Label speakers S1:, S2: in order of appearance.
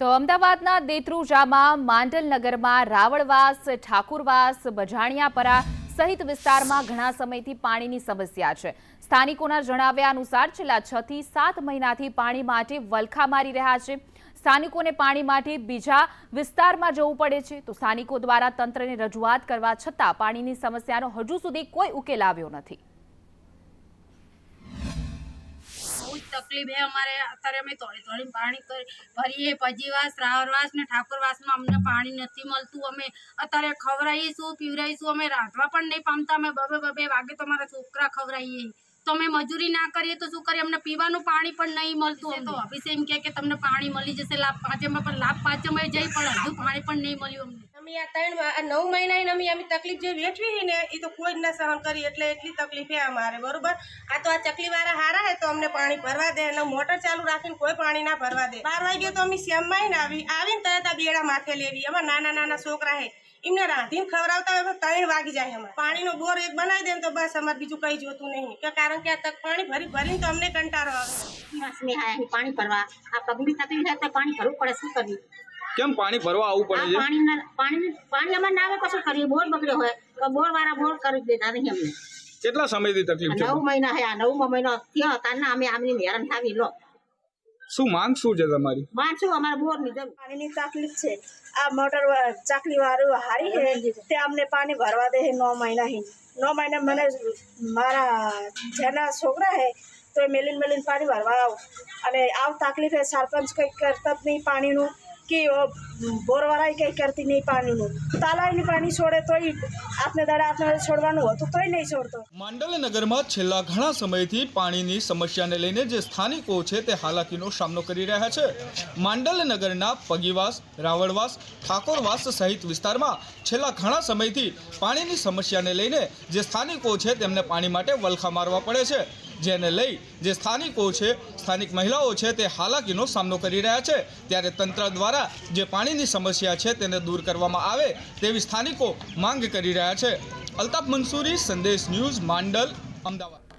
S1: તો અમદાવાદના દેત્રુજામાં માંડલનગરમાં રાવળવાસ, ઠાકુરવાસ, બજાણિયાપરા સહિત વિસ્તારમાં ઘણા સમયથી પાણીની સમસ્યા છે. સ્થાનિકોના જણાવ્યા અનુસાર છેલ્લા છ થી સાત મહિનાથી પાણી માટે વલખા મારી રહ્યા છે. સ્થાનિકોને પાણી માટે બીજા વિસ્તારમાં જવું પડે છે. તો સ્થાનિકો દ્વારા તંત્રને રજૂઆત કરવા છતાં પાણીની સમસ્યાનો હજુ સુધી કોઈ ઉકેલ આવ્યો નથી.
S2: તકલીફ છે અમારે અત્યારે અમે થોડી થોડી પાણી કરી ભરીએ ભજીવાસ રાવરવાસ ને ઠાકોરવાસમાં અમને પાણી નથી મળતું. અમે અત્યારે ખવડાવીશું પીવરાઈશું અમે રાંધવા પણ નહીં પામતા. અમે બબે બબે વાગે તો અમારા છોકરા ખવડાવીએ. તો અમે મજૂરી ના કરીએ તો શું કરીએ? અમને પીવાનું પાણી પણ નહીં મળતું. તો ઓફિસે એમ કે તમને પાણી મળી જશે. લાભ પાંચમમાં પણ લાભ પાંચમાં જઈ પણ હજુ પાણી પણ નહીં મળ્યું અમને.
S3: અમે આ ત્રણ નવ મહિના અમે અમે તકલીફ જે વેઠવી છે ને, એ તો કોઈ જ ના સહન કરી, એટલે એટલી તકલીફ છે અમારે, બરોબર? આ તો આ ચકલી વાળા હારા હે તો અમને પાણી ભરવા દે, અને મોટર ચાલુ રાખીને કોઈ પાણી ના ભરવા દે. બાર વાગે તો અમે શ્યામમાં આવી, આવીને તરત આ બેડા માથે લેવી અમારા નાના નાના છોકરા હે એમને રાંધીને ખવડાવતા હોય ત્રણ વાગી જાય અમારે. પાણીનો બોર એક બનાવી દે તો બસ અમારે બીજું કઈ જોતું નહીં. કે કારણ કે આ તક પાણી ભરી ભરીને તો અમને કંટાળો આવે.
S4: પાણી ભરવા, આ પગની તકલીફ તો પાણી ભરવું પડે, શું કરવું?
S5: કેમ પાણી ભરવા આવવું પડે છે?
S4: પાણી પાણી પાણી અમારે ના આવે કશું કરીએ? બોર બગડ્યો હોય તો બોર વાળા બોર કરી દેતા નહીં અમને.
S5: કેટલા સમયથી તકલીફ છે?
S4: નવ મહિના હે આ નવમો મહિનો થયો તારના અમે આમની હેરાન થાવી લો.
S5: શું માંગ શું છે તમારી?
S4: માનશું અમારે બોરની જરૂર.
S6: પાણીની તકલીફ છે. આ મોટર ચાકલી વાળું હારી છે તે અમને પાણી ભરવા દે છે નવ મહિના હી. નવ મહિના મને મારા જેના છોકરા હે તો એ મેલીન મેલીને પાણી ભરવા આવું. અને આવ તકલીફ હે સરપંચ કંઈક કરતા જ નહીં પાણીનું. કે બોરવાળા કંઈ કરતી નહીં પાણીનું. તાલાઈની પાણી છોડે તોય આપને દાડા આપને છોડવાનું હતું તોય નહીં છોડતો.
S5: માંડલનગરમાં છેલ્લા ઘણા સમયથી પાણીની સમસ્યાને લઈને જે સ્થાનિકો છે તે હાલાકીનો સામનો કરી રહ્યા છે. માંડલ નગરના પગીવાસ, રાવળવાસ, ઠાકોરવાસ સહિત વિસ્તારમાં છેલ્લા ઘણા સમયથી પાણીની સમસ્યાને લઈને જે સ્થાનિકો છે તેમને પાણી માટે વલખા મારવા પડે છે. જેને લઈ જે સ્થાનિકો છે, સ્થાનિક મહિલાઓ છે, તે હાલાકીનો સામનો કરી રહ્યા છે. ત્યારે તંત્ર દ્વારા જે પાણીની સમસ્યા છે, તેને દૂર કરવામાં આવે તેવી સ્થાનિકો માંગ કરી રહ્યા છે. અલ્તાફ મંસૂરી, સંદેશ ન્યૂઝ, માંડલ, અમદાવાદ.